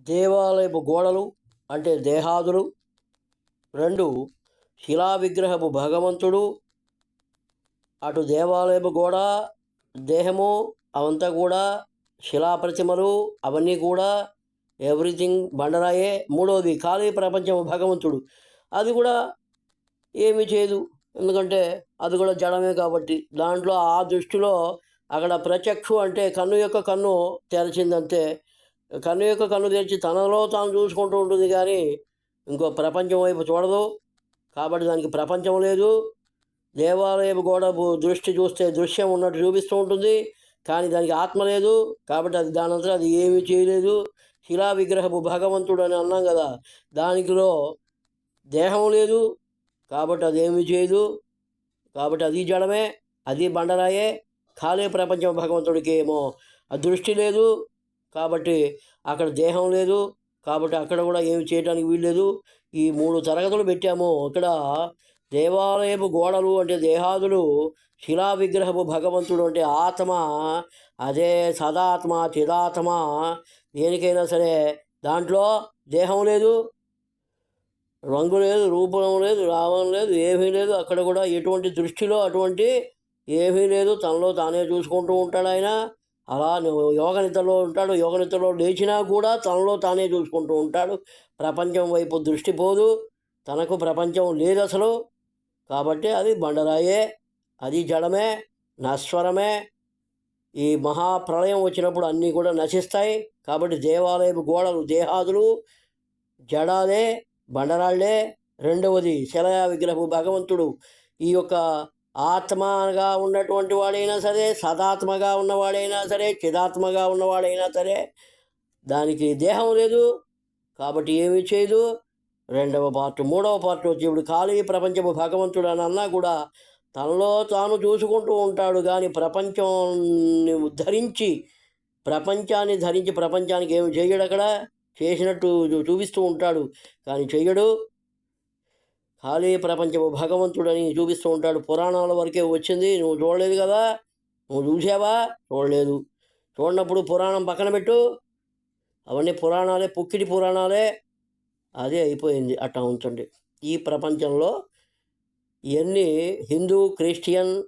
దేవాలయపు గోడలు అంటే దేహాదులు. రెండు శిలా విగ్రహపు భగవంతుడు. అటు దేవాలయపు గోడ దేహము అవంతా కూడా శిలా ప్రతిమలు అవన్నీ కూడా ఎవ్రీథింగ్ బండరాయే. మూడవది ఖాళీ ప్రపంచము భగవంతుడు. అది కూడా ఏమీ చేయదు. ఎందుకంటే అది కూడా జడమే కాబట్టి. దాంట్లో ఆ దృష్టిలో అక్కడ ప్రత్యక్షు అంటే కన్ను యొక్క కన్ను తెరచిందంతే. కన్ను యొక్క కన్ను తెరిచి తనలో తాను చూసుకుంటూ ఉంటుంది కానీ ఇంకో ప్రపంచం వైపు చూడదు. కాబట్టి దానికి ప్రపంచం లేదు. దేవాలయం గోడ దృష్టి చూస్తే దృశ్యం ఉన్నట్టు చూపిస్తూ ఉంటుంది. కానీ దానికి ఆత్మ లేదు. కాబట్టి అది దానంతా అది ఏమీ చేయలేదు. శిలా విగ్రహపు భగవంతుడు అని అన్నాం కదా. దానికిలో దేహం లేదు. కాబట్టి అది ఏమీ చేయదు. కాబట్టి అది జడమే. అది బండరాయే. ఖాళీ ప్రపంచం భగవంతుడికి ఏమో దృష్టి లేదు. కాబట్టి అక్కడ దేహం లేదు. కాబట్టి అక్కడ కూడా ఏమి చేయడానికి వీల్లేదు ఈ మూడు తరగతులు పెట్టాము. ఇక్కడ దేవాలయపు గోడలు అంటే దేహాదులు శిలా విగ్రహపు భగవంతుడు అంటే ఆత్మ అదే సదాత్మ చిదాత్మ దేనికైనా సరే దాంట్లో దేహం లేదు రంగు లేదు రూపం లేదు రావం లేదు ఏమీ లేదు. అక్కడ కూడా ఎటువంటి దృష్టిలో అటువంటి ఏమీ లేదు. తనలో తానే చూసుకుంటూ ఉంటాడు ఆయన. అలా యోగ నిద్రలో ఉంటాడు యోగ నిద్రలో లేచినా కూడా తనలో తానే చూసుకుంటూ ఉంటాడు. ప్రపంచం వైపు దృష్టి పోదు. తనకు ప్రపంచం లేదు అసలు. కాబట్టి అది బండరాయే అది జడమే నశ్వరమే. ఈ మహాప్రళయం వచ్చినప్పుడు అన్నీ కూడా నశిస్తాయి. కాబట్టి దేవాలయపు గోడలు దేహాదులు జడాలే బండరాళ్ళే. రెండవది శిలయ విగ్రహపు భగవంతుడు ఈ యొక్క ఆత్మగా ఉన్నటువంటి వాడైనా సరే సదాత్మగా ఉన్నవాడైనా సరే చిదాత్మగా ఉన్నవాడైనా సరే దానికి దేహం లేదు. కాబట్టి ఏమీ చేయదు. రెండవ పార్ట్ మూడవ పార్ట్ వచ్చి ఇప్పుడు ఖాళీ ప్రపంచము భగవంతుడు అని అన్నా కూడా తనలో తాను చూసుకుంటూ ఉంటాడు. కానీ ప్రపంచాన్ని ధరించి ప్రపంచాన్ని ధరించి ప్రపంచానికి ఏమి చేయడు అక్కడ. చేసినట్టు చూపిస్తూ ఉంటాడు. కానీ చెయ్యడు ఖాళీ ప్రపంచము భగవంతుడని చూపిస్తూ ఉంటాడు. పురాణాల వరకే వచ్చింది. నువ్వు చూడలేదు కదా? నువ్వు చూసావా చూడలేదు. చూడనప్పుడు పురాణం పక్కన పెట్టు. అవన్నీ పురాణాలే పుక్కిడి పురాణాలే. అదే అయిపోయింది. అట్టా ఉంచండి. ఈ ప్రపంచంలో ఇవన్నీ హిందూ క్రిస్టియన్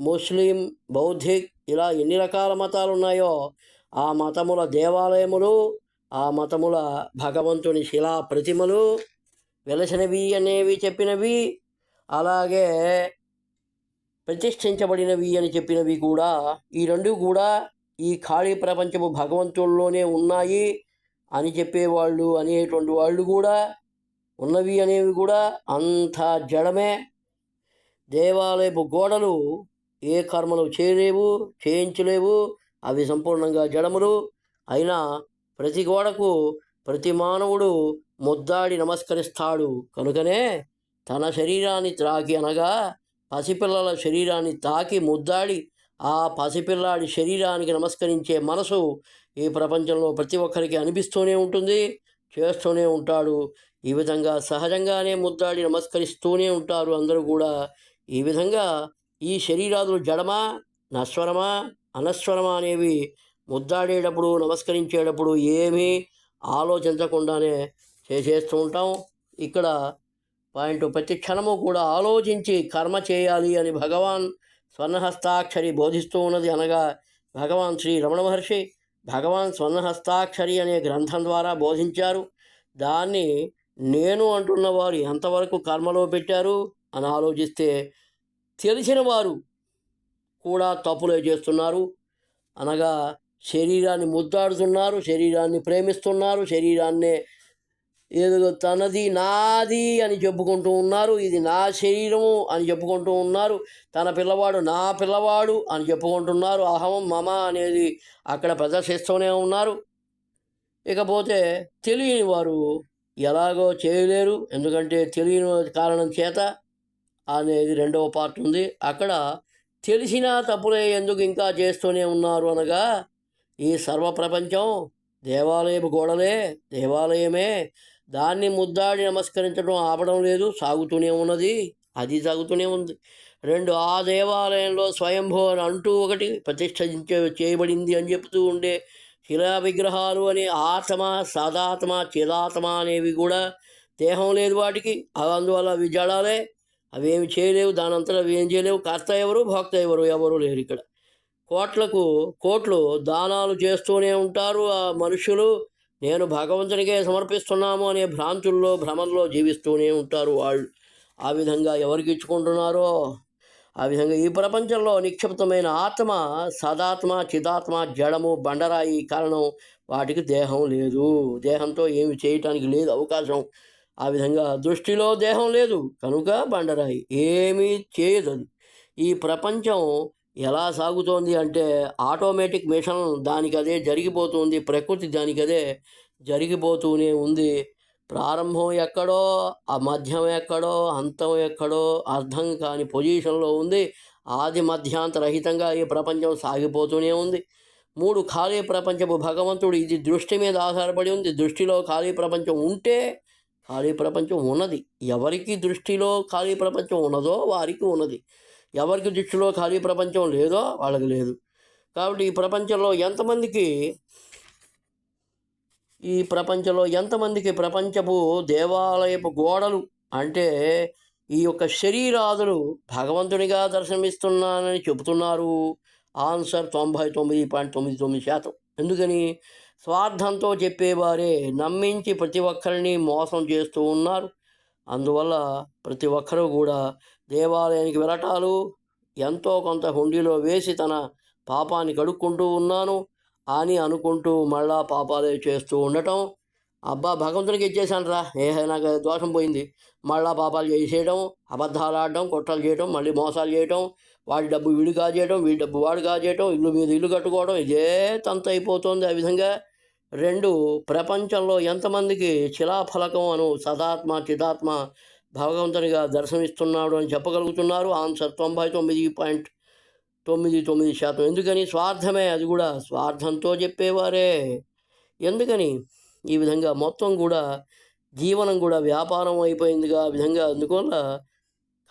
ముస్లిం బౌద్ధిక్ ఇలా ఎన్ని రకాల మతాలు ఉన్నాయో ఆ మతముల దేవాలయములు ఆ మతముల భగవంతుని శిలా ప్రతిమలు వెలసినవి అనేవి చెప్పినవి అలాగే ప్రతిష్ఠించబడినవి అని చెప్పినవి కూడా ఈ రెండు కూడా ఈ ఖాళీ ప్రపంచము భగవంతుల్లోనే ఉన్నాయి అని చెప్పేవాళ్ళు అనేటువంటి వాళ్ళు కూడా ఉన్నవి అనేవి కూడా అంతా జడమే. దేవాలయపు గోడలు ఏ కర్మలు చేయలేవు చేయించలేవు అవి సంపూర్ణంగా జడములు. అయినా ప్రతి గోడకు ప్రతి మానవుడు ముద్దాడి నమస్కరిస్తాడు. కనుకనే తన శరీరాన్ని త్రాకి అనగా పసిపిల్లల శరీరాన్ని తాకి ముద్దాడి ఆ పసిపిల్లాడి శరీరానికి నమస్కరించే మనసు ఈ ప్రపంచంలో ప్రతి ఒక్కరికి అనిపిస్తూనే ఉంటుంది చేస్తూనే ఉంటాడు. ఈ విధంగా సహజంగానే ముద్దాడి నమస్కరిస్తూనే ఉంటారు అందరూ కూడా. ఈ విధంగా ఈ శరీరాదులు జడమా నశ్వరమా అనశ్వరమా అనేవి ముద్దాడేటప్పుడు నమస్కరించేటప్పుడు ఏమీ ఆలోచించకుండానే చేసేస్తూ ఉంటాం. ఇక్కడ పాయింట్ ప్రతి క్షణము కూడా ఆలోచించి కర్మ చేయాలి అని భగవాన్ స్వర్ణహస్తాక్షరి బోధిస్తూ ఉన్నది అనగా భగవాన్ శ్రీ రమణ మహర్షి. భగవాన్ స్వర్ణహస్తాక్షరి అనే గ్రంథం ద్వారా బోధించారు. దాన్ని నేను అంటున్న వారు ఎంతవరకు కర్మలో పెట్టారు అని ఆలోచిస్తే తెలిసిన వారు కూడా తప్పులే చేస్తున్నారు. అనగా శరీరాన్ని ముద్దాడుతున్నారు శరీరాన్ని ప్రేమిస్తున్నారు శరీరాన్నే ఏదో తనది నాది అని చెప్పుకుంటూ ఉన్నారు ఇది నా శరీరము అని చెప్పుకుంటూ ఉన్నారు తన పిల్లవాడు నా పిల్లవాడు అని చెప్పుకుంటున్నారు అహం మమ అనేది అక్కడ ప్రదర్శిస్తూనే ఉన్నారు. ఇకపోతే తెలియని వారు ఎలాగో చేయలేరు ఎందుకంటే తెలియని కారణం చేత అనేది రెండవ పార్ట్ ఉంది. అక్కడ తెలిసినా తప్పులే ఎందుకు ఇంకా చేస్తూనే ఉన్నారు అనగా ఈ సర్వ ప్రపంచం దేవాలయపు గోడలే దేవాలయమే. దాన్ని ముద్దాడి నమస్కరించడం ఆపడం లేదు సాగుతూనే ఉన్నది. అది సాగుతూనే ఉంది. రెండు ఆ దేవాలయంలో స్వయంభూ అని అంటూ ఒకటి ప్రతిష్ట చేయబడింది అని చెప్తూ ఉండే శిలా విగ్రహాలు అనే ఆత్మ సదాత్మ చిదాత్మ అనేవి కూడా దేహం లేదు వాటికి. అవి అందువల్ల అవి జడాలే. అవి ఏమి చేయలేవు దానంతరం అవి ఏం చేయలేవు. కర్త ఎవరు భోక్త ఎవరు ఎవరు లేరు ఇక్కడ. కోట్లకు కోట్లు దానాలు చేస్తూనే ఉంటారు ఆ మనుషులు. నేను భగవంతునికే సమర్పిస్తున్నాము అనే భ్రాంతుల్లో భ్రమల్లో జీవిస్తూనే ఉంటారు వాళ్ళు. ఆ విధంగా ఎవరికి ఇచ్చుకుంటున్నారో? ఆ విధంగా ఈ ప్రపంచంలో నిక్షిప్తమైన ఆత్మ సదాత్మ చిదాత్మ జడము బండరాయి కారణం వాటికి దేహం లేదు. దేహంతో ఏమి చేయటానికి లేదు అవకాశం. ఆ విధంగా దృష్టిలో దేహం లేదు. కనుక బండరాయి ఏమీ చేయదు. ఈ ప్రపంచం ఎలా సాగుతోంది అంటే ఆటోమేటిక్ మిషన్ దానికి అదే జరిగిపోతుంది ప్రకృతి దానికి అదే జరిగిపోతూనే ఉంది. ప్రారంభం ఎక్కడో ఆ మధ్యం ఎక్కడో అంతం ఎక్కడో అర్థం కాని పొజిషన్లో ఉంది. ఆది మధ్యాంతరహితంగా ఈ ప్రపంచం సాగిపోతూనే ఉంది. మూడు ఖాళీ ప్రపంచపు భగవంతుడు ఇది దృష్టి మీద ఆధారపడి ఉంది. దృష్టిలో ఖాళీ ప్రపంచం ఉంటే ఖాళీ ప్రపంచం ఉన్నది. ఎవరికి దృష్టిలో ఖాళీ ప్రపంచం ఉన్నదో వారికి ఉన్నది. ఎవరికి దృష్టిలో ఖాళీ ప్రపంచం లేదో వాళ్ళకి లేదు. కాబట్టి ఈ ప్రపంచంలో ఎంతమందికి ఈ ప్రపంచంలో ఎంతమందికి ప్రపంచపు దేవాలయపు గోడలు అంటే ఈ యొక్క శరీరాదులు భగవంతునిగా దర్శనమిస్తున్నానని చెబుతున్నారు. ఆన్సర్ తొంభై తొమ్మిది పాయింట్ తొమ్మిది తొమ్మిది శాతం. ఎందుకని? స్వార్థంతో చెప్పేవారే నమ్మించి ప్రతి ఒక్కరిని మోసం చేస్తూ ఉన్నారు. అందువల్ల ప్రతి ఒక్కరూ కూడా దేవాలయానికి వెళ్ళటాలు ఎంతో కొంత హుండీలో వేసి తన పాపాన్ని కడుక్కుంటూ ఉన్నాను అని అనుకుంటూ మళ్ళా పాపాలు చేస్తూ ఉండటం. అబ్బా భగవంతునికి ఇచ్చేసాను రా. ఏ నాకు దోషం పోయింది. మళ్ళా పాపాలు చేసేయడం అబద్ధాలు ఆడడం కుట్రలు చేయడం మళ్ళీ మోసాలు చేయడం వాడి డబ్బు వీడు కాజేయడం వీడి డబ్బు వాడు కాజేయడం ఇల్లు మీద ఇల్లు కట్టుకోవడం ఇదే తంత అయిపోతుంది ఆ విధంగా. రెండు ప్రపంచంలో ఎంతమందికి శిలాఫలకం అను సదాత్మ చిదాత్మ భగవంతునిగా దర్శనమిస్తున్నాడు అని చెప్పగలుగుతున్నారు? ఆన్సర్ తొంభై తొమ్మిది పాయింట్ తొమ్మిది తొమ్మిది శాతం. ఎందుకని? స్వార్థమే అది కూడా స్వార్థంతో చెప్పేవారే. ఎందుకని? ఈ విధంగా మొత్తం కూడా జీవనం కూడా వ్యాపారం అయిపోయిందిగా ఆ విధంగా. అందువల్ల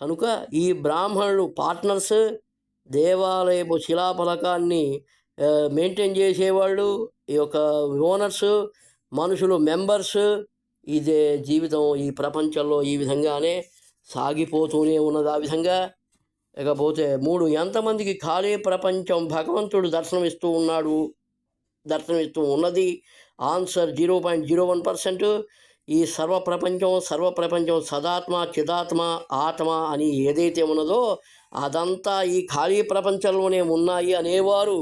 కనుక ఈ బ్రాహ్మణులు పార్ట్నర్స్ దేవాలయపు శిలాఫలకాన్ని మెయింటైన్ చేసేవాళ్ళు ఈ యొక్క ఓనర్స్ మనుషులు మెంబర్స్ ఇదే జీవితం ఈ ప్రపంచంలో ఈ విధంగానే సాగిపోతూనే ఉన్నది. ఆ విధంగా ఇకపోతే మూడు ఎంతమందికి ఖాళీ ప్రపంచం భగవంతుడు దర్శనమిస్తూ ఉన్నాడు? దర్శనమిస్తూ ఉన్నది. Answer zero point zero one percent. ఈ సర్వ ప్రపంచం సర్వ ప్రపంచం సదాత్మ చిదాత్మ ఆత్మ అని ఏదైతే ఉన్నదో అదంతా ఈ ఖాళీ ప్రపంచంలోనే ఉన్నాయి అనేవారు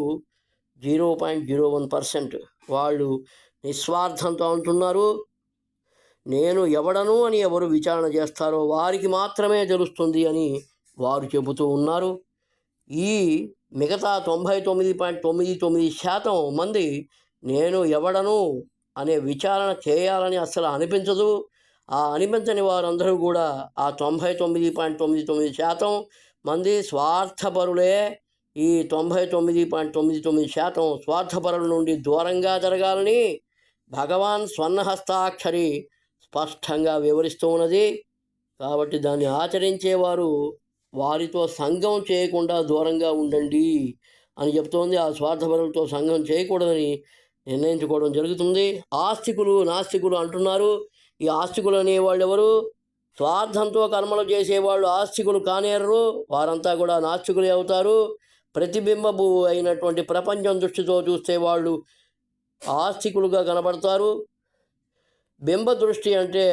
zero point zero one percent వాళ్ళు నిస్వార్థంతో అంటున్నారు నేను ఎవడను అని ఎవరు విచారణ చేస్తారో వారికి మాత్రమే తెలుస్తుంది అని వారు చెబుతూ ఉన్నారు. ఈ మిగతా తొంభై తొమ్మిది పాయింట్ తొమ్మిది తొమ్మిది శాతం మంది నేను ఎవడను అనే విచారణ చేయాలని అసలు అనిపించదు. ఆ అనిపించని వారందరూ కూడా ఆ తొంభై తొమ్మిది పాయింట్ తొమ్మిది తొమ్మిది శాతం మంది స్వార్థపరులే ఈ తొంభై తొమ్మిది పాయింట్ తొమ్మిది తొమ్మిది శాతం స్వార్థపరుల నుండి దూరంగా జరగాలని భగవాన్ స్వర్ణహస్తాక్షరి స్పష్టంగా వివరిస్తూ ఉన్నది. కాబట్టి దాన్ని ఆచరించేవారు వారితో సంఘం చేయకుండా దూరంగా ఉండండి అని చెప్తోంది. ఆ స్వార్థపరులతో సంఘం చేయకూడదని నిర్ణయించుకోవడం జరుగుతుంది. ఆస్తికులు నాస్తికులు అంటున్నారు. ఈ ఆస్తికులు అనేవాళ్ళు ఎవరు? స్వార్థంతో కర్మలు చేసేవాళ్ళు ఆస్తికులు కానేరరు. వారంతా కూడా నాస్తికులే అవుతారు. ప్రతిబింబభూ అయినటువంటి ప్రపంచం దృష్టితో చూస్తే వాళ్ళు ఆస్తికులుగా కనబడతారు. బింబ దృష్టి అంటే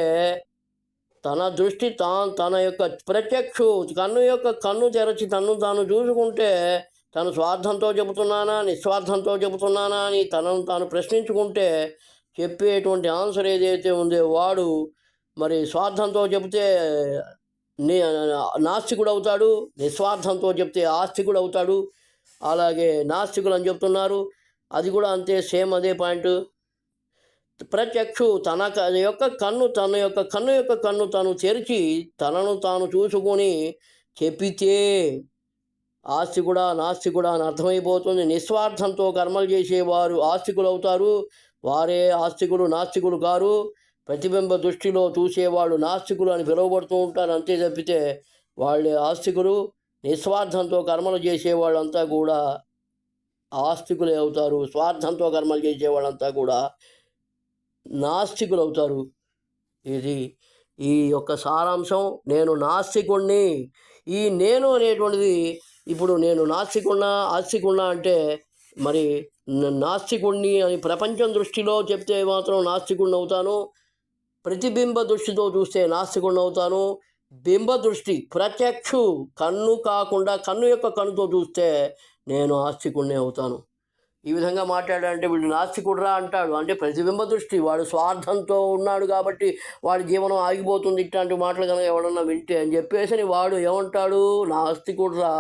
తన దృష్టి తా తన యొక్క ప్రత్యక్షు కన్ను యొక్క కన్ను తెరచి తన్ను తాను చూసుకుంటే తను స్వార్థంతో చెబుతున్నానా నిస్వార్థంతో చెబుతున్నానా అని తనను తాను ప్రశ్నించుకుంటే చెప్పేటువంటి ఆన్సర్ ఏదైతే ఉందో వాడు మరి స్వార్థంతో చెబితే నాస్తికుడు అవుతాడు నిస్వార్థంతో చెప్తే ఆస్తికుడు అవుతాడు అలాగే నాస్తికులు అని చెప్తున్నారు. అది కూడా అంతే సేమ్ అదే పాయింట్. ప్రత్యక్షు తన యొక్క కన్ను తన యొక్క కన్ను యొక్క కన్ను తను తెరిచి తనను తాను చూసుకొని చెప్పితే ఆస్తి కూడా నాస్తి కూడా అని అర్థమైపోతుంది. నిస్వార్థంతో కర్మలు చేసేవారు ఆస్తికులు అవుతారు వారే ఆస్తికులు నాస్తికులు కారు. ప్రతిబింబ దృష్టిలో చూసేవాళ్ళు నాస్తికులు అని పిలువబడుతూ ఉంటారు. అంతే తప్పితే వాళ్ళే ఆస్తికులు. నిస్వార్థంతో కర్మలు చేసేవాళ్ళంతా కూడా ఆస్తికులే అవుతారు. స్వార్థంతో కర్మలు చేసేవాళ్ళంతా కూడా నాస్తికులు అవుతారు. ఇది ఈ యొక్క సారాంశం. నేను నాస్తికుణ్ణి. ఈ నేను అనేటువంటిది ఇప్పుడు నేను నాస్తికున్నా ఆస్తికున్నా అంటే మరి నాస్తికుణ్ణి అని ప్రపంచం దృష్టిలో చెప్తే మాత్రం నాస్తికుణ్ణి అవుతాను. ప్రతిబింబ దృష్టితో చూస్తే నాస్తికుణ్ణి బింబ దృష్టి ప్రత్యక్షు కన్ను కాకుండా కన్ను యొక్క కన్నుతో చూస్తే నేను ఆస్తికుణ్ణి అవుతాను. ఈ విధంగా మాట్లాడాడంటే వీడు నాస్తికుడురా అంటాడు. అంటే ప్రతిబింబ దృష్టి వాడు స్వార్థంతో ఉన్నాడు కాబట్టి వాడి జీవనం ఆగిపోతుంది ఇట్లాంటి మాటలు కనుక ఎవడన్నా వింటే అని చెప్పేసి వాడు ఏమంటాడు? నాస్తికుడురా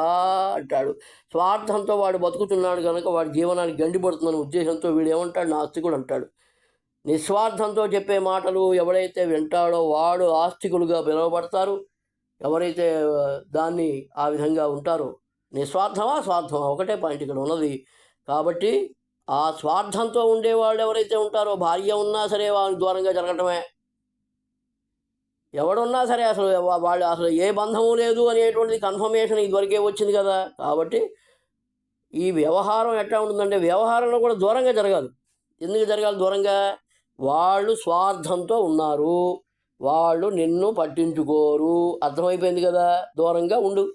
అంటాడు. స్వార్థంతో వాడు బతుకుతున్నాడు కనుక వాడి జీవనానికి గండిపడుతుందనే ఉద్దేశంతో వీడు ఏమంటాడు? నాస్తికుడు అంటాడు. నిస్వార్థంతో చెప్పే మాటలు ఎవడైతే వింటాడో వాడు ఆస్తికులుగా పిలువబడతారు. ఎవరైతే దాన్ని ఆ విధంగా ఉంటారో నిస్వార్థమా స్వార్థమా? ఒకటే పాయింట్ ఇక్కడ ఉన్నది. కాబట్టి ఆ స్వార్థంతో ఉండేవాళ్ళు ఎవరైతే ఉంటారో భార్య ఉన్నా సరే వాళ్ళకి దూరంగా జరగటమే. ఎవడున్నా సరే అసలు వాళ్ళు అసలు ఏ బంధము లేదు అనేటువంటిది కన్ఫర్మేషన్ ఇదివరకే వచ్చింది కదా. కాబట్టి ఈ వ్యవహారం ఎట్లా ఉంటుందంటే వ్యవహారంలో కూడా దూరంగా జరగాలి. ఎందుకు జరగాలి దూరంగా? వాళ్ళు స్వార్థంతో ఉన్నారు. వాళ్ళు నిన్ను పట్టించుకోరు. అర్థమైపోయింది కదా? దూరంగా ఉండు.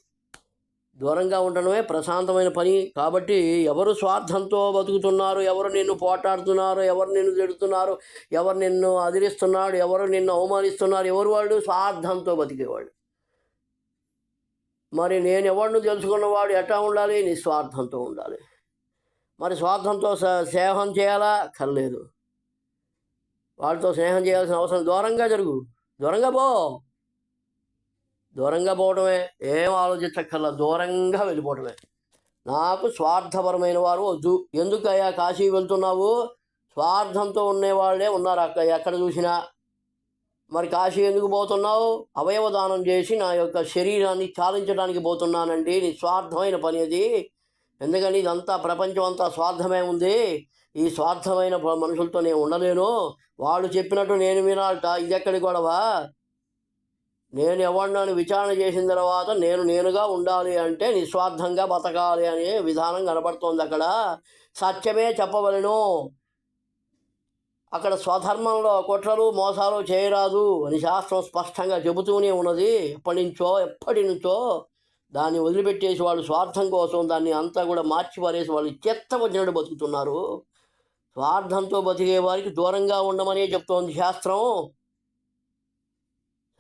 దూరంగా ఉండడమే ప్రశాంతమైన పని. కాబట్టి ఎవరు స్వార్థంతో బతుకుతున్నారు? ఎవరు నిన్ను పోటాడుతున్నారు? ఎవరు నిన్ను తిడుతున్నారు? ఎవరు నిన్ను అదిరిస్తున్నాడు ఎవరు నిన్ను అవమానిస్తున్నారు? ఎవరు వాళ్ళు స్వార్థంతో బతికేవాడు మరి నేను ఎవరిని తెలుసుకున్నవాడు ఎట్లా ఉండాలి? నిస్వార్థంతో ఉండాలి. మరి స్వార్థంతో సేవం చేయాలా? కర్లేదు. వాళ్ళతో స్నేహం చేయాల్సిన అవసరం దూరంగా జరుగు. దూరంగా పో. దూరంగా పోవడమే ఏం ఆలోచించక్కర్లా దూరంగా వెళ్ళిపోవడమే నాకు స్వార్థపరమైన వారు వద్దు. ఎందుకయ్యా కాశీ వెళ్తున్నావు? స్వార్థంతో ఉండేవాళ్ళే ఉన్నారు అక్క. ఎక్కడ చూసినా. మరి కాశీ ఎందుకు పోతున్నావు? అవయవ దానం చేసి నా యొక్క శరీరాన్ని చాలించడానికి పోతున్నానండి. నీ స్వార్థమైన పని అది. ఎందుకని ఇదంతా ప్రపంచం అంతా స్వార్థమే ఉంది. ఈ స్వార్థమైన మనుషులతో నేను ఉండలేను. వాళ్ళు చెప్పినట్టు నేను వినాలట. ఇది ఎక్కడి గొడవ? నేను ఎవరినని విచారణ చేసిన తర్వాత నేను నేనుగా ఉండాలి అంటే నిస్వార్థంగా బతకాలి అనే విధానం కనబడుతోంది అక్కడ. సత్యమే చెప్పవలను. అక్కడ స్వధర్మంలో కుట్రలు మోసాలు చేయరాదు అని శాస్త్రం స్పష్టంగా చెబుతూనే ఉన్నది. ఎప్పటి నుంచో ఎప్పటి నుంచో దాన్ని వదిలిపెట్టేసి వాళ్ళు స్వార్థం కోసం దాన్ని అంతా కూడా మార్చి పారేసి వాళ్ళు చెత్త వచ్చినట్టు బతుకుతున్నారు. స్వార్థంతో బతికే వారికి దూరంగా ఉండమనే చెప్తోంది శాస్త్రం.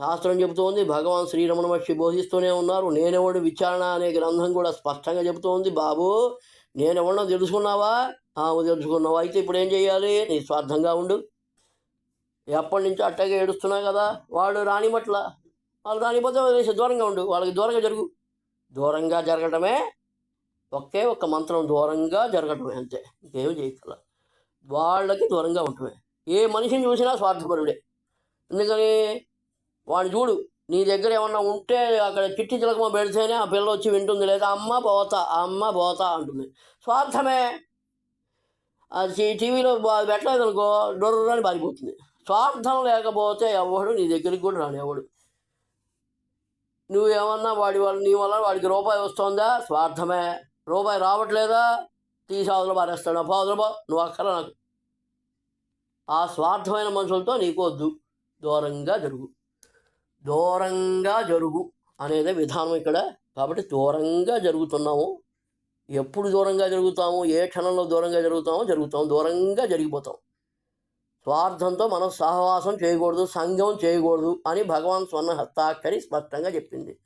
శాస్త్రం చెబుతోంది భగవాన్ శ్రీరమణ మహర్షి బోధిస్తూనే ఉన్నారు. నేనెవడు విచారణ అనే గ్రంథం కూడా స్పష్టంగా చెబుతోంది. బాబు నేనెవడో తెలుసుకున్నావా? ఆమె తెలుసుకున్నావా? అయితే ఇప్పుడు ఏం చేయాలి నీ స్వార్థంగా ఉండు. ఎప్పటి నుంచో అట్టగా ఏడుస్తున్నా కదా వాళ్ళు రానిమట్ల వాళ్ళు రానిపోతే దూరంగా ఉండు. వాళ్ళకి దూరంగా జరుగు. దూరంగా జరగటమే ఒకే ఒక్క మంత్రం. దూరంగా జరగటమే అంతే. ఇంకేమి చేయగల వాళ్ళకి దూరంగా ఉంటుంది ఏ మనిషిని చూసినా స్వార్థపరుడే. ఎందుకని? వాడిని చూడు నీ దగ్గర ఏమన్నా ఉంటే అక్కడ చిట్టి చిలకమ పెడితేనే ఆ పిల్ల వచ్చి వింటుంది లేదా అమ్మ పోతా అమ్మ పోతా అంటుంది. స్వార్థమే. అది టీవీలో పెట్టలేదు అనుకో డొర్రని పారిపోతుంది. స్వార్థం లేకపోతే ఎవడు నీ దగ్గరికి కూడా రాడు ఎవడు నువ్వేమన్నా వాడి వల్ల నీ వల్ల వాడికి రూపాయి వస్తుందా? స్వార్థమే. రూపాయి రావట్లేదా? తీసి అవతల పారేస్తాడు. అప్ప నువ్వు అక్కర నాకు. ఆ స్వార్థమైన మనుషులతో నీకు వద్దు దూరంగా జరుగు. దూరంగా జరుగు అనేది విధానం ఇక్కడ. కాబట్టి దూరంగా జరుగుతున్నాము. ఎప్పుడు దూరంగా జరుగుతాము ఏ క్షణంలో దూరంగా జరుగుతామో జరుగుతాము. దూరంగా జరిగిపోతాం. స్వార్థంతో మనం సహవాసం చేయకూడదు సంఘం చేయకూడదు అని భగవాన్ స్వర్ణ హస్తాక్షరి స్పష్టంగా చెప్పింది.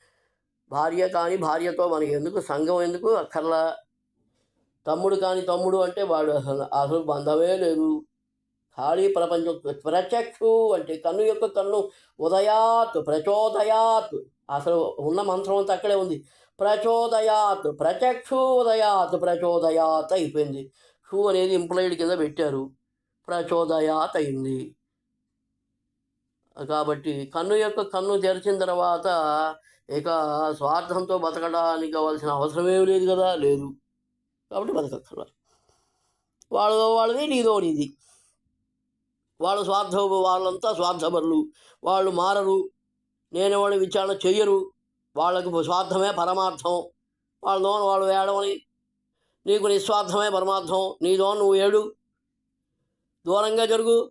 భార్య కానీ భార్యతో మనకి ఎందుకు సంఘం ఎందుకు అక్కర్లా? తమ్ముడు కాని తమ్ముడు అంటే వాడు అసలు అసలు బంధమే లేదు. ఖాళీ ప్రపంచం ప్రత్యక్షు అంటే కన్ను యొక్క కన్ను ఉదయాత్ ప్రచోదయాత్. అసలు ఉన్న మంత్రం అంతా అక్కడే ఉంది. ప్రచోదయాత్ ప్రత్యక్షు ఉదయాత్ ప్రచోదయాత్ అయిపోయింది. షూ అనేది ఇంప్లాయిడ్ కింద పెట్టారు. ప్రచోదయాత్ అయింది. కాబట్టి కన్ను యొక్క కన్ను తెరిచిన తర్వాత ఇక స్వార్థంతో బతకడానికి కావాల్సిన అవసరమేమి లేదు కదా? లేదు. కాబట్టి బతకక్కర్లేదు వాళ్ళదో వాళ్ళది నీదో నీది. వాళ్ళ స్వార్థ వాళ్ళంతా స్వార్థపరులు. వాళ్ళు మారరు. నేను వాళ్ళు విచారణ చెయ్యరు వాళ్ళకు స్వార్థమే పరమార్థం. వాళ్ళదో వాళ్ళు వేయడమని నీకు నిస్వార్థమే పరమార్థం. నీదో నువ్వు ఏడు. దూరంగా జరుగు.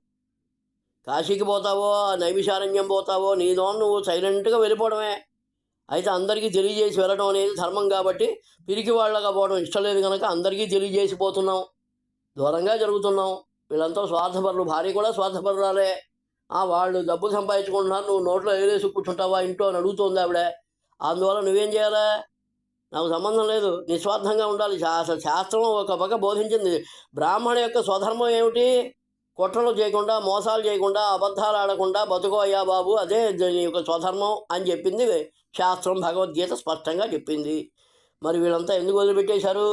కాశీకి పోతావో నైమిషారణ్యం పోతావో నీదో నువ్వు సైలెంట్గా వెళ్ళిపోవడమే. అయితే అందరికీ తెలియజేసి వెళ్ళడం అనేది ధర్మం కాబట్టి పిరికి వాళ్ళగా పోవడం ఇష్టం లేదు కనుక అందరికీ తెలియజేసిపోతున్నాం దూరంగా జరుగుతున్నాం. వీళ్ళంతా స్వార్థపరులు. భార్య కూడా స్వార్థపరురాలే. ఆ వాళ్ళు డబ్బు సంపాదించుకుంటున్నారు. నువ్వు నోట్లో ఏలేసి కూర్చుంటావా ఇంట్లో అని అడుగుతోంది ఆవిడ. అందువల్ల నువ్వేం చేయాలా? నాకు సంబంధం లేదు. నిస్వార్థంగా ఉండాలి. అసలు శాస్త్రం ఒక పక్క బోధించింది. బ్రాహ్మణ యొక్క స్వధర్మం ఏమిటి? కుట్రలు చేయకుండా మోసాలు చేయకుండా అబద్ధాలు ఆడకుండా బతుకో అయ్యా బాబు. అదే నీ యొక్క స్వధర్మం అని చెప్పింది. శాస్త్రం భగవద్గీత స్పష్టంగా చెప్పింది. మరి వీళ్ళంతా ఎందుకు వదిలిపెట్టేశారు?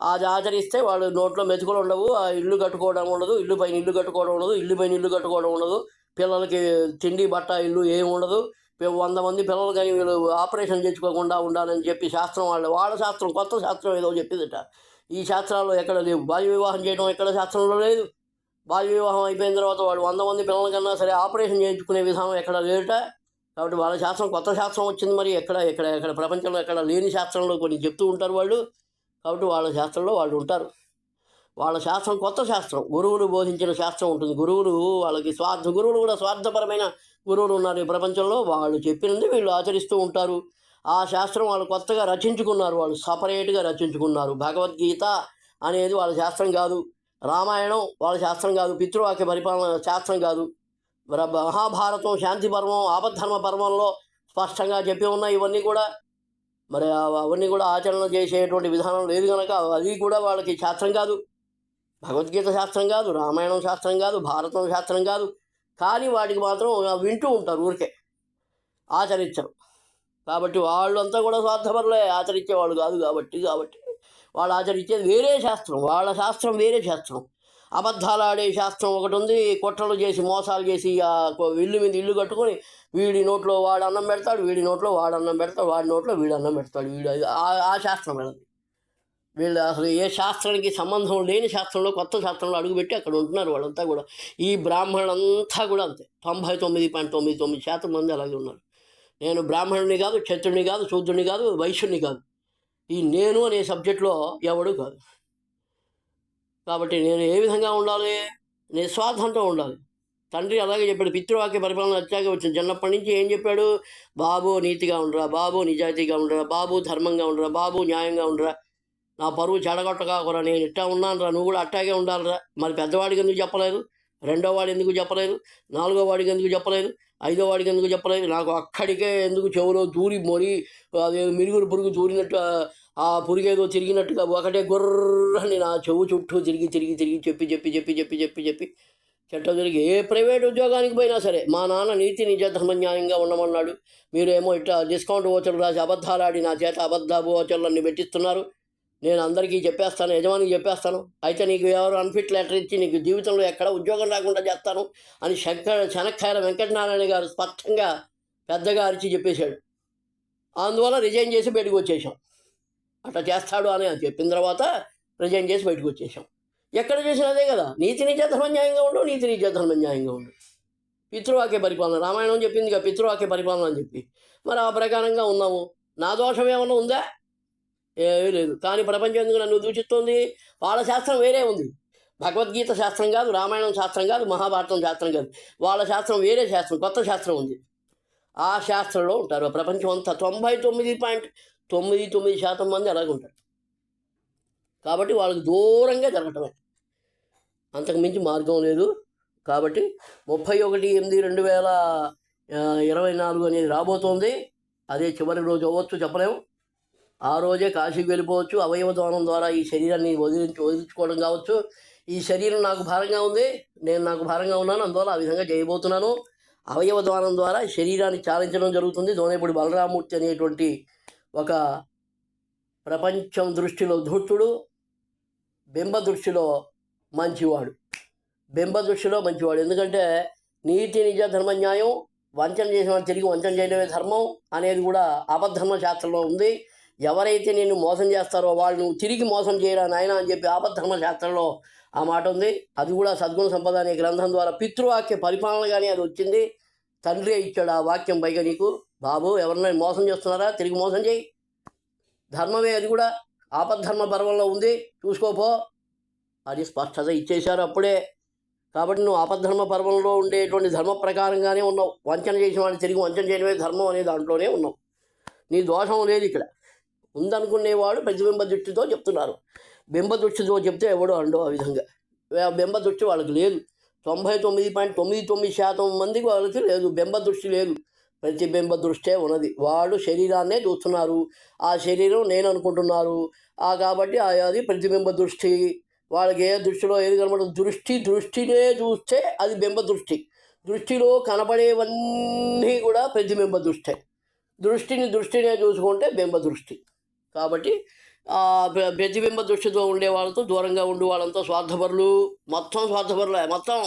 అది ఆచరిస్తే వాళ్ళు నోట్లో మెతుకులు ఉండవు. ఆ ఇల్లు కట్టుకోవడం ఉండదు. ఇల్లు పైన ఇల్లు కట్టుకోవడం ఉండదు. ఇల్లు పైన ఇల్లు కట్టుకోవడం ఉండదు. పిల్లలకి తిండి బట్ట ఇల్లు ఏమి ఉండదు. వంద మంది పిల్లలు కానీ వీళ్ళు ఆపరేషన్ చేసుకోకుండా ఉండాలని చెప్పి శాస్త్రం వాళ్ళు వాళ్ళ శాస్త్రం కొత్త శాస్త్రం ఏదో చెప్పిందట. ఈ శాస్త్రాల్లో ఎక్కడ లేవు బాల్య వివాహం చేయడం ఎక్కడ శాస్త్రంలో లేదు. బాల్య వివాహం అయిపోయిన తర్వాత వాళ్ళు వంద మంది పిల్లల కన్నా సరే ఆపరేషన్ చేయించుకునే విధానం ఎక్కడ లేట కాబట్టి వాళ్ళ శాస్త్రం కొత్త శాస్త్రం వచ్చింది మరి ఎక్కడ ఎక్కడ ఎక్కడ ప్రపంచంలో ఎక్కడ లేని శాస్త్రంలో కొన్ని చెప్తూ ఉంటారు వాళ్ళు. కాబట్టి వాళ్ళ శాస్త్రంలో వాళ్ళు ఉంటారు. వాళ్ళ శాస్త్రం కొత్త శాస్త్రం. గురువులు బోధించిన శాస్త్రం ఉంటుంది. గురువులు వాళ్ళకి స్వార్థ గురువులు కూడా స్వార్థపరమైన గురువులు ఉన్నారు ఈ ప్రపంచంలో. వాళ్ళు చెప్పినది వీళ్ళు ఆచరిస్తూ ఉంటారు. ఆ శాస్త్రం వాళ్ళు కొత్తగా రచించుకున్నారు. వాళ్ళు సపరేట్గా రచించుకున్నారు. భగవద్గీత అనేది వాళ్ళ శాస్త్రం కాదు. రామాయణం వాళ్ళ శాస్త్రం కాదు. పితృవాక్య పరిపాలన శాస్త్రం కాదు. మహాభారతం శాంతి పర్వం ఆపద్ధర్మ పర్వంలో స్పష్టంగా చెప్పి ఉన్నాయి ఇవన్నీ కూడా మరి అవన్నీ కూడా ఆచరణ చేసేటువంటి విధానం లేదు కనుక అది కూడా వాళ్ళకి శాస్త్రం కాదు. భగవద్గీత శాస్త్రం కాదు రామాయణం శాస్త్రం కాదు భారతం శాస్త్రం కాదు. కానీ వాటికి మాత్రం వింటూ ఉంటారు ఊరికే ఆచరించరు. కాబట్టి వాళ్ళంతా కూడా స్వార్థపరులే ఆచరించేవాళ్ళు కాదు కాబట్టి కాబట్టి వాళ్ళు ఆచరించేది వేరే శాస్త్రం వాళ్ళ శాస్త్రం వేరే శాస్త్రం. అబద్ధాలు ఆడే శాస్త్రం ఒకటి ఉంది. కుట్రలు చేసి మోసాలు చేసి ఆ ఇల్లు మీద ఇల్లు కట్టుకొని వీడి నోట్లో వాడు అన్నం పెడతాడు వీడి నోట్లో వాడు అన్నం పెడతాడు వాడి నోట్లో వీడు అన్నం పెడతాడు. వీడు ఆ- ఆ శాస్త్రం వెళ్ళదు వీళ్ళు అసలు ఏ శాస్త్రానికి సంబంధం లేని శాస్త్రంలో కొత్త శాస్త్రంలో అడుగుపెట్టి అక్కడ ఉంటున్నారు వాళ్ళంతా కూడా. ఈ బ్రాహ్మణులంతా కూడా అంతే. తొంభై తొమ్మిది పాయింట్ తొమ్మిది తొమ్మిది శాతం మంది అలాగే ఉన్నారు. నేను బ్రాహ్మణుని కాదు క్షత్రుని కాదు శూద్రుని కాదు వైశ్యుని కాదు. ఈ నేను అనే సబ్జెక్ట్లో ఎవడు కాదు. కాబట్టి నేను ఏ విధంగా ఉండాలి? నిస్వార్థంతో ఉండాలి. తండ్రి అలాగే చెప్పాడు పితృవాక్య పరిపాలన వచ్చాక వచ్చిన చిన్నప్పటి నుంచి ఏం చెప్పాడు? బాబు నీతిగా ఉండరా? బాబు నిజాయితీగా ఉండరా? బాబు ధర్మంగా ఉండరా? బాబు న్యాయంగా ఉండరా? నా పరువు చెడగొట్టకాకురా నేను ఇట్టా ఉన్నానురా నువ్వు కూడా అట్టాగే ఉండాలిరా. మరి పెద్దవాడికి ఎందుకు చెప్పలేదు? రెండో వాడు ఎందుకు చెప్పలేదు? నాలుగో వాడికి ఎందుకు చెప్పలేదు? ఐదో వాడికి ఎందుకు చెప్పలేదు? నాకు అక్కడికే ఎందుకు చెవులో దూరి మొరి అదే మిరుగురు పురుగు దూరినట్టు ఆ- ఆ పురుగేదో తిరిగినట్టుగా ఒకటే గుర్రని నా చెవు చుట్టూ తిరిగి తిరిగి తిరిగి చెప్పి చెప్పి చెప్పి చెప్పి చెప్పి చెప్పి చెట్ట తిరిగి ఏ ప్రైవేట్ ఉద్యోగానికి పోయినా సరే మా నాన్న నీతి నిజ ధర్మ న్యాయంగా ఉండమన్నాడు. మీరేమో ఇట్లా డిస్కౌంట్ ఓచర్లు రాసి అబద్ధాలాడి నా చేత అబద్ధ ఓచర్లన్నీ పెట్టిస్తున్నారు. నేను అందరికీ చెప్పేస్తాను యజమానికి చెప్పేస్తాను. అయితే నీకు ఎవరు అన్ఫిట్ లెటర్ ఇచ్చి నీకు జీవితంలో ఎక్కడ ఉద్యోగం రాకుండా చేస్తాను అని శంకర శనక్కాయల వెంకటనారాయణ గారు స్పష్టంగా పెద్దగా అరిచి చెప్పేశాడు. అందువల్ల రిజైన్ చేసి బయటకు వచ్చేసాం అట్లా చేస్తాడు అని చెప్పిన తర్వాత ప్రజెంట్ చేసి బయటకు వచ్చేసాం. ఎక్కడ చేసినా అదే కదా నీతి నిజధర్మ న్యాయంగా ఉండు నీతి నిజధర్మ న్యాయంగా ఉండు. పితృవాక్య పరిపాలన రామాయణం చెప్పింది కదా పితృవాక్య పరిపాలన అని చెప్పి. మరి ఆ ప్రకారంగా ఉన్నాము. నా దోషం ఏమన్నా ఉందా? ఏమీ లేదు. కానీ ప్రపంచం ఎందుకు నన్ను దూషిస్తోంది? వాళ్ళ శాస్త్రం వేరే ఉంది. భగవద్గీత శాస్త్రం కాదు రామాయణం శాస్త్రం కాదు మహాభారతం శాస్త్రం కాదు. వాళ్ళ శాస్త్రం వేరే శాస్త్రం కొత్త శాస్త్రం ఉంది. ఆ శాస్త్రంలో ఉంటారు. ప్రపంచం అంతా తొంభై తొమ్మిది పాయింట్ తొమ్మిది తొమ్మిది శాతం మంది అలాగే ఉంటారు. కాబట్టి వాళ్ళకి దూరంగా జరగటమే. అంతకు మించి మార్గం లేదు. కాబట్టి ముప్పై ఒకటి ఎనిమిది రెండు వేల ఇరవై నాలుగు అనేది రాబోతోంది. అదే చివరి రోజు అవ్వచ్చు చెప్పలేము ఆ రోజే కాశీకి వెళ్ళిపోవచ్చు. అవయవ దానం ద్వారా ఈ శరీరాన్ని వదిలించి వదిలించుకోవడం కావచ్చు. ఈ శరీరం నాకు భారంగా ఉంది. నేను నాకు భారంగా ఉన్నాను. అందువల్ల ఆ విధంగా చేయబోతున్నాను. అవయవ దానం ద్వారా శరీరాన్ని చాలించడం జరుగుతుంది. దోనేపూడి బలరామూర్తి అనేటువంటి ఒక ప్రపంచం దృష్టిలో ధూర్తుడు బింబ దృష్టిలో మంచివాడు. బింబ దృష్టిలో మంచివాడు. ఎందుకంటే నీతి నిజ ధర్మ న్యాయం వంచన చేసిన వాళ్ళు తిరిగి వంచన చేయడమే ధర్మం అనేది కూడా అబద్ధర్మ శాస్త్రంలో ఉంది. ఎవరైతే నిన్ను మోసం చేస్తారో వాళ్ళు నువ్వు తిరిగి మోసం చేయరా నాయన అని చెప్పి ఆపద్ధర్మ శాస్త్రంలో ఆ మాట ఉంది. అది కూడా సద్గుణ సంపద అనే గ్రంథం ద్వారా పితృవాక్య పరిపాలనగానే అది వచ్చింది. తండ్రి ఇచ్చాడు ఆ వాక్యం పైగా నీకు. బాబు ఎవరినైనా మోసం చేస్తున్నారా? తిరిగి మోసం చేయి. ధర్మమే అది కూడా. ఆపద్ధర్మ పర్వంలో ఉంది. చూసుకోపో అది స్పష్టత ఇచ్చేశారు అప్పుడే. కాబట్టి నువ్వు ఆపద్ధర్మ పర్వంలో ఉండేటువంటి ధర్మ ప్రకారంగానే ఉన్నావు. వంచన చేసిన వాడిని తిరిగి వంచన చేయడమే ధర్మం అనే దాంట్లోనే ఉన్నావు. నీ దోషం లేదు ఇక్కడ. ఉందనుకునేవాడు ప్రతిబింబ దృష్టితో చెప్తున్నారు. బింబ దృష్టితో చెప్తే ఎవడు అండో ఆ విధంగా. బింబ దృష్టి వాళ్ళకి లేదు. తొంభై తొమ్మిది పాయింట్ తొమ్మిది తొమ్మిది శాతం మందికి వాళ్ళకి లేదు. బింబ దృష్టి లేదు. ప్రతిబింబ దృష్టే ఉన్నది. వాళ్ళు శరీరాన్నే చూస్తున్నారు. ఆ శరీరం నేను అనుకుంటున్నారు. ఆ కాబట్టి ఆ అది ప్రతిబింబ దృష్టి. వాళ్ళకి ఏ దృష్టిలో ఏది కనబడదు. దృష్టి దృష్టినే చూస్తే అది బింబ దృష్టి. దృష్టిలో కనబడేవన్నీ కూడా ప్రతిబింబ దృష్టే. దృష్టిని దృష్టినే చూసుకుంటే బింబ దృష్టి. కాబట్టి ప్రతిబింబ దృష్టితో ఉండే వాళ్ళతో దూరంగా ఉండే. వాళ్ళంతా స్వార్థపరులు. మొత్తం స్వార్థపరులే. మొత్తం.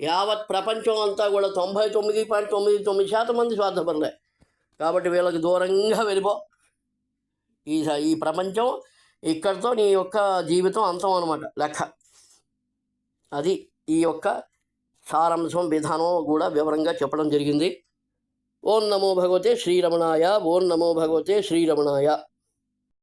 యావత్ ప్రపంచం అంతా కూడా తొంభై తొమ్మిది పాయింట్ తొమ్మిది తొమ్మిది శాతం మంది స్వార్థపరులే. కాబట్టి వీళ్ళకి దూరంగా వెళ్ళిపో. ఈ స- ఈ ప్రపంచం ఇక్కడితో నీ యొక్క జీవితం అంతం అనమాట లెక్క. అది ఈ యొక్క సారాంశం విధానం కూడా వివరంగా చెప్పడం జరిగింది. ఓం నమో భగవతే శ్రీరమణాయ ఓం నమో భగవతే శ్రీరమణాయ.